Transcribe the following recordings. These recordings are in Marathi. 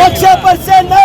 नक्शे पर से नाम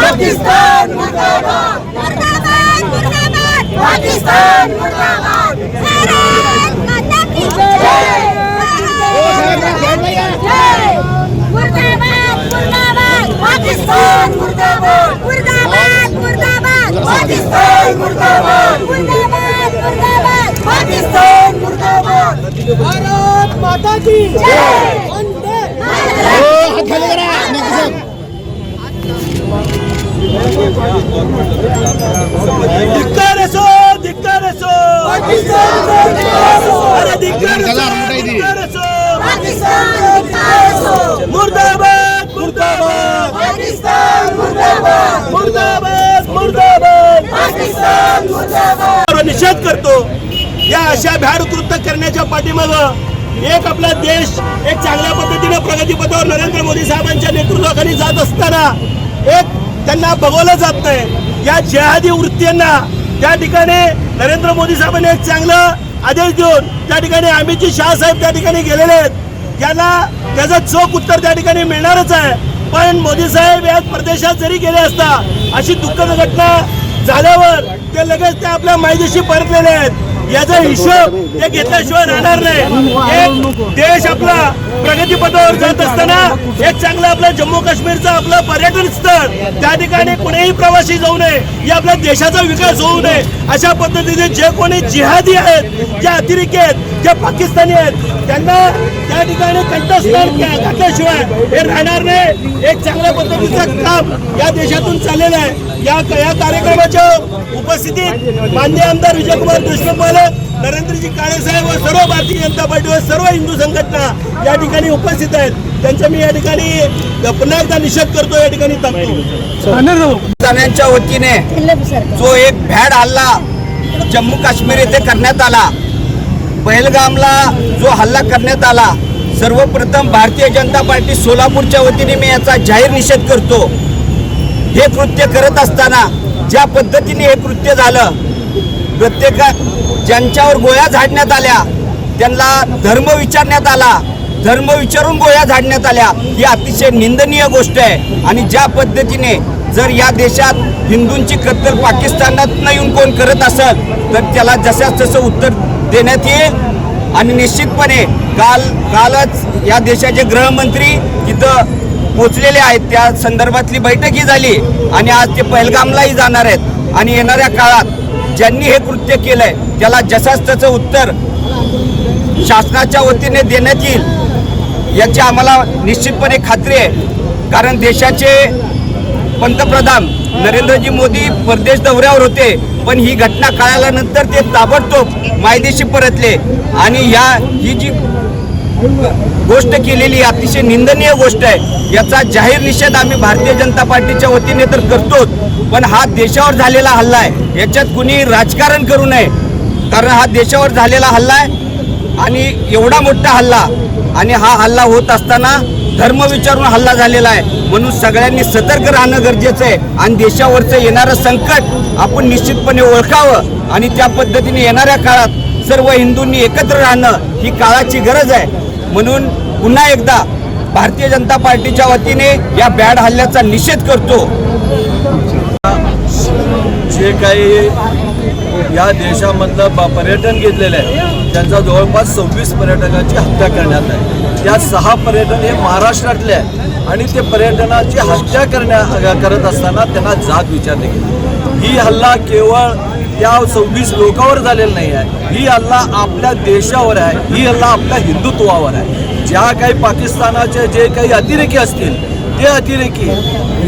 पाकिस्तान मुर्दाबाद मुर्दाबाद मुर्दाबाद पाकिस्तान मुर्दाबाद भारत माता की जय मुर्दाबाद मुर्दाबाद पाकिस्तान मुर्दाबाद मुर्दाबाद मुर्दाबाद पाकिस्तान मुर्दाबाद मुर्दाबाद मुर्दाबाद पाकिस्तान मुर्दाबाद भारत माता की जय वंदे धिक्कार असो धिक्कार असो अरे धिक्कार असो पाकिस्तान मुर्दाबाद मुर्दाबाद मुर्दाबाद पाकिस्तान मुर्दाबाद निषेध करतो या अशा भ्याड कृत्य करण्याच्या पाठीमागं एक आपला देश एक चांगल्या पद्धतीने प्रगतीपथावर नरेंद्र मोदी साहेबांच्या नेतृत्वाखाली जात असताना एक त्यांना बघवलं जात नाही या जिहादी वृत्तींना त्या ठिकाणी नरेंद्र मोदी साहेबांनी एक चांगलं आदेश देऊन त्या ठिकाणी अमितजी शाह साहेब त्या ठिकाणी गेलेले आहेत. याला त्याचं चोख उत्तर त्या ठिकाणी मिळणारच आहे. पण मोदी साहेब या प्रदेशात जरी गेले असता अशी दुःखद घटना झाल्यावर ते लगेच ते आपल्या मायदेशी परतलेले आहेत. याचा हिशोब ते घेतल्याशिवाय राहणार नाही. एक देश आपला प्रगतीपथावर जात असताना एक चांगलं आपलं जम्मू काश्मीरचं आपलं पर्यटन स्थळ त्या ठिकाणी कुणीही प्रवासी जाऊ नये. या आपल्या देशाचा विकास होऊ नये. अशा पद्धतीने जे कोणी जिहादी आहेत जे अतिरेकी आहेत जे पाकिस्तानी आहेत त्यांना त्या ठिकाणी कंठस्नान घातल्याशिवाय हे राहणार नाही. एक चांगल्या पद्धतीचं काम या देशातून चाललेलं आहे. या या कार्यक्रमाच्या उपस्थितीत मान्य आमदार विजयकुमार देशमुख मालक नरेंद्रजी काळेसाहेब व सर्व भारतीय जनता पार्टी व सर्व हिंदू संघटना या ठिकाणी उपस्थित आहेत. त्यांचा मी या ठिकाणी पुन्हा एकदा निषेध करतो या ठिकाणी जणांच्या वतीने जो एक भॅड हल्ला जम्मू काश्मीर येथे करण्यात आला पहलगामला जो हल्ला करण्यात आला सर्वप्रथम भारतीय जनता पार्टी सोलापूरच्या वतीने मी याचा जाहीर निषेध करतो. हे कृत्य करत असताना ज्या पद्धतीने हे कृत्य झालं प्रत्येका ज्यांच्यावर गोळ्या झाडण्यात आल्या त्यांना धर्म विचारण्यात आला धर्म विचारून गोळ्या झाडण्यात आल्या ही अतिशय निंदनीय गोष्ट आहे. आणि ज्या पद्धतीने जर या देशात हिंदूंची कत्तल पाकिस्तानात येऊन कोण करत असेल तर त्याला जशाच तसं उत्तर देण्यात येईल. आणि निश्चितपणे काल कालच या देशाचे गृहमंत्री तिथं पोचलेले आहेत. त्या संदर्भातली बैठकही झाली आणि आज ते पहलगामलाही जाणार आहेत. आणि येणाऱ्या काळात ज्यांनी हे कृत्य केलंय त्याला जसाच त्याचं उत्तर शासनाच्या वतीने देण्यात येईल याची आम्हाला निश्चितपणे खात्री आहे. कारण देशाचे पंतप्रधान नरेंद्रजी मोदी परदेश दौऱ्यावर होते पण ही घटना कळाल्यानंतर ते ताबडतोब मायदेशी परतले आणि या ही जी गोष्ट केलेली अतिशय निंदनीय गोष्ट आहे. याचा जाहीर निषेध आम्ही भारतीय जनता पार्टीच्या वतीने तर करतोच पण हा देशावर झालेला हल्ला आहे. याच्यात कुणी राजकारण करू नये कारण हा देशावर झालेला हल्ला आहे आणि एवढा मोठा हल्ला आणि हा हल्ला होत असताना धर्म विचारून हल्ला झालेला आहे. म्हणून सगळ्यांनी सतर्क राहणं गरजेचं आहे आणि देशावरचं येणारं संकट आपण निश्चितपणे ओळखावं आणि त्या पद्धतीने येणाऱ्या काळात सर्व हिंदूंनी एकत्र राहणं ही काळाची गरज आहे. म्हणून पुन्हा एकदा भारतीय जनता पार्टीच्या वतीने या बॅड हल्ल्याचा निषेध करतो. जे काही या देशामधलं पर्यटन घेतलेलं आहे त्यांचा जवळपास सव्वीस पर्यटकांची हत्या करण्यात आहे त्या सहा पर्यटन हे महाराष्ट्रातले आहे आणि ते पर्यटनाची हत्या करण्या करत असताना त्यांना जात विचारली गेली. ही हल्ला केवळ त्या सव्वीस लोकांवर झालेलं नाही आहे. ही हल्ला आपल्या देशावर आहे. ही हल्ला आपल्या हिंदुत्वावर आहे. ज्या काही पाकिस्तानाचे जे काही अतिरेकी असतील ते अतिरेकी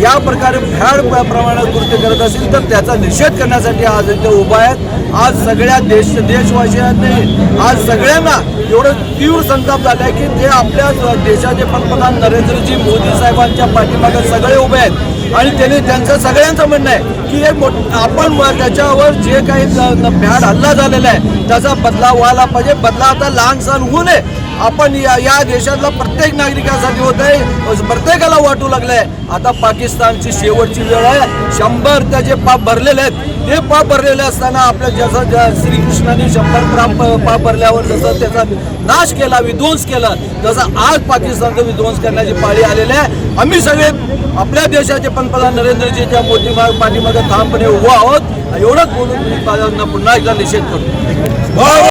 या प्रकारे भ्याड प्रमाणात कृत्य करत असेल तर त्याचा निषेध करण्यासाठी आज इथे उभा आहेत. आज सगळ्या देश देशवासियांनी आज सगळ्यांना एवढं तीव्र संताप झालाय की ते आपल्या देशाचे पंतप्रधान नरेंद्रजी मोदी साहेबांच्या पाठीमागे सगळे उभे आहेत. आणि त्यांनी त्यांचं सगळ्यांचं म्हणणं आहे की हे मोठ आपण त्याच्यावर जे काही भ्याड हल्ला झालेला आहे त्याचा बदला व्हायला पाहिजे. बदला आता लहान सण होऊ नये. आपण या या देशातला प्रत्येक नागरिकासाठी होत आहे प्रत्येकाला वाटू लागलंय. आता पाकिस्तानची शेवटची वेळ आहे. शंभर त्याचे पाप भरलेले आहेत. ते पाप भरलेले असताना आपल्या जसं श्रीकृष्णाने शंभर पाप पाप भरल्यावर जसं त्याचा नाश केला विध्वंस केला तसं आज पाकिस्तानचा विध्वंस करण्याची पाळी आलेली आहे. आम्ही सगळे आपल्या देशाचे पंतप्रधान नरेंद्रजीच्या मोठी पाठीमध्ये ठामपणे उभा आहोत. एवढंच बोलून मी पुन्हा एकदा निषेध करतो.